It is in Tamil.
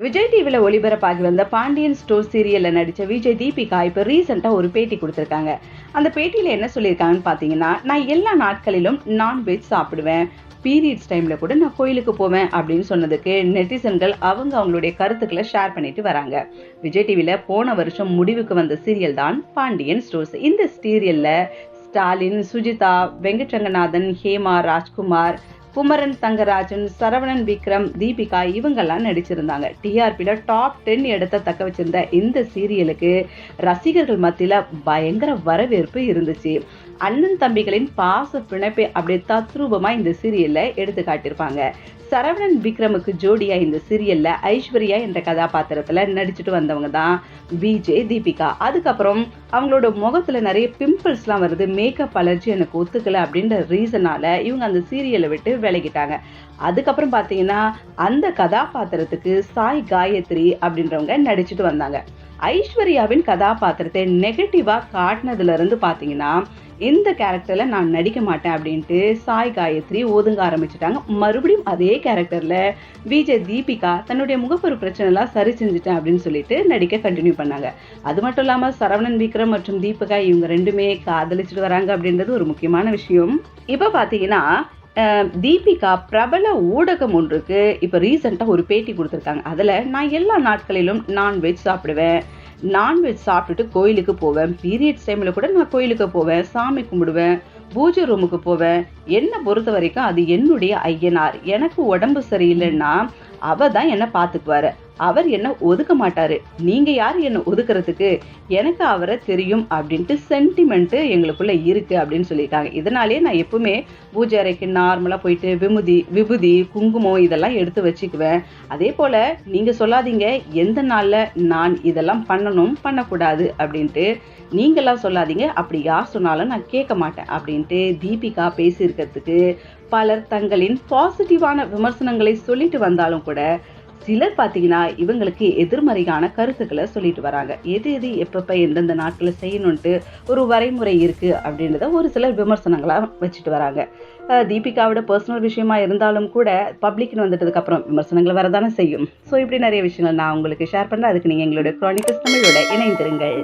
விஜய் டிவியில் ஒளிபரப்பாகி வந்த பாண்டியன் ஸ்டோர் சீரியலில் நடித்த விஜய் தீபிகா இப்போ ரீசெண்டாக ஒரு பேட்டி கொடுத்துருக்காங்க. அந்த பேட்டியில் என்ன சொல்லியிருக்காங்கன்னு பார்த்தீங்கன்னா நான் எல்லா நாட்களிலும் நான்வெஜ் சாப்பிடுவேன். பீரியட்ஸ் டைமில் கூட நான் கோயிலுக்கு போவேன் அப்படின்னு சொன்னதுக்கு நெட்டிசன்கள் அவங்க அவங்களுடைய கருத்துக்களை ஷேர் பண்ணிட்டு வராங்க. விஜய் டிவியில் போன வருஷம் முடிவுக்கு வந்த சீரியல் தான் பாண்டியன் ஸ்டோர்ஸ் இந்த சீரியலில் ஸ்டாலின் சுஜிதா வெங்கட்ரங்கநாதன் ஹேமா ராஜ்குமார் குமரன் தங்கராஜன் சரவணன் விக்ரம் தீபிகா இவங்கெல்லாம் நடிச்சிருந்தாங்க. டிஆர்பியில் டாப் டென் இடத்த தக்க வச்சிருந்த இந்த சீரியலுக்கு ரசிகர்கள் மத்தியில் பயங்கர வரவேற்பு இருந்துச்சு. அண்ணன் தம்பிகளின் பாச பிணைப்பை அப்படியே தத்ரூபமா இந்த சீரியல்ல எடுத்து காட்டியிருப்பாங்க சரவணன் விக்ரமுக்கு ஜோடியா இந்த சீரியல்ல ஐஸ்வர்யா என்ற கதாபாத்திரத்துல நடிச்சுட்டு வந்தவங்க தான் விஜே தீபிகா. அதுக்கப்புறம் அவங்களோட முகத்துல நிறைய பிம்பிள்ஸ்லாம் வருது மேக்கப் அலர்ஜி எனக்கு ஒத்துக்கல அப்படின்ற ரீசனால இவங்க அந்த சீரியலை விட்டு விலகிட்டாங்க. அதுக்கப்புறம் பார்த்தீங்கன்னா அந்த கதாபாத்திரத்துக்கு சாய் காயத்ரி அப்படின்றவங்க நடிச்சுட்டு வந்தாங்க. ஐஸ்வர்யாவின் கதாபாத்திரத்தை நெகட்டிவாக காட்டினதுல இருந்து பார்த்தீங்கன்னா இந்த கேரக்டரில் நான் நடிக்க மாட்டேன் அப்படின்ட்டு சாய் காயத்ரி ஒதுங்க ஆரம்பிச்சிட்டாங்க. மறுபடியும் அதே கேரக்டரில் விஜய் தீபிகா தன்னுடைய முகப்பொரு பிரச்சனைலாம் சரி செஞ்சுட்டேன் அப்படின்னு சொல்லிட்டு நடிக்க கண்டினியூ பண்ணாங்க. அது மட்டும் இல்லாமல் சரவணன் விக்ரம் மற்றும் தீபிகா இவங்க ரெண்டுமே காதலிச்சுட்டு வராங்க அப்படின்றது ஒரு முக்கியமான விஷயம். இப்போ பார்த்தீங்கன்னா தீபிகா பிரபல ஊடகம் ஒன்றுக்கு இப்போ ரீசெண்டாக ஒரு பேட்டி கொடுத்துருக்காங்க. அதில் நான் எல்லா நாட்களிலும் நான்வெஜ் சாப்பிடுவேன். நான்வெஜ் சாப்பிட்டுட்டு கோயிலுக்கு போவேன். பீரியட்ஸ் டைமில் கூட நான் கோயிலுக்கு போவேன். சாமி கும்பிடுவேன். பூஜை ரூமுக்கு போவேன். என்னை பொறுத்த வரைக்கும் அது என்னுடைய ஐயனார். எனக்கு உடம்பு சரியில்லைன்னா அவ தான் என்னை பார்த்துக்குவாரு. அவர் என்ன ஒதுக்க மாட்டாரு. நீங்க யார் என்ன ஒதுக்குறதுக்கு? எனக்கு அவரை தெரியும் அப்படின்ட்டு சென்டிமெண்ட்டு எங்களுக்குள்ள இருக்கு அப்படின்னு சொல்லியிருக்காங்க இதனாலே நான் எப்பவுமே பூஜை அறைக்கு நார்மலா போயிட்டு விமுதி விபூதி குங்குமம் இதெல்லாம் எடுத்து வச்சுக்குவேன். அதே போல நீங்க சொல்லாதீங்க. எந்த நாள்ல நான் இதெல்லாம் பண்ணணும் பண்ணக்கூடாது அப்படின்ட்டு நீங்களாம் சொல்லாதீங்க. அப்படி யார் சொன்னாலும் நான் கேட்க மாட்டேன் அப்படின்ட்டு தீபிகா பேசியிருக்கிறதுக்கு பலர் தங்களின் பாசிட்டிவான விமர்சனங்களை சொல்லிட்டு வந்தாலும் கூட சிலர் பார்த்தீங்கன்னா இவங்களுக்கு எதிர்மறையான கருத்துக்களை சொல்லிட்டு வராங்க. எது எது எப்பப்போ எந்தெந்த நாட்களில் செய்யணுன்ட்டு ஒரு வரைமுறை இருக்கு அப்படின்றத ஒரு சிலர் விமர்சனங்களாக வச்சுட்டு வராங்க. தீபிகாவோட பர்சனல் விஷயமா இருந்தாலும் கூட பப்ளிக்னு வந்துட்டதுக்கு அப்புறம் விமர்சனங்கள் வரதானே செய்யும். ஸோ இப்படி நிறைய விஷயங்கள் நான் உங்களுக்கு ஷேர் பண்ணுறேன் அதுக்கு நீங்கள் எங்களுடைய க்ரானிக்கஸ் தமிழோட இணைந்திருங்கள்.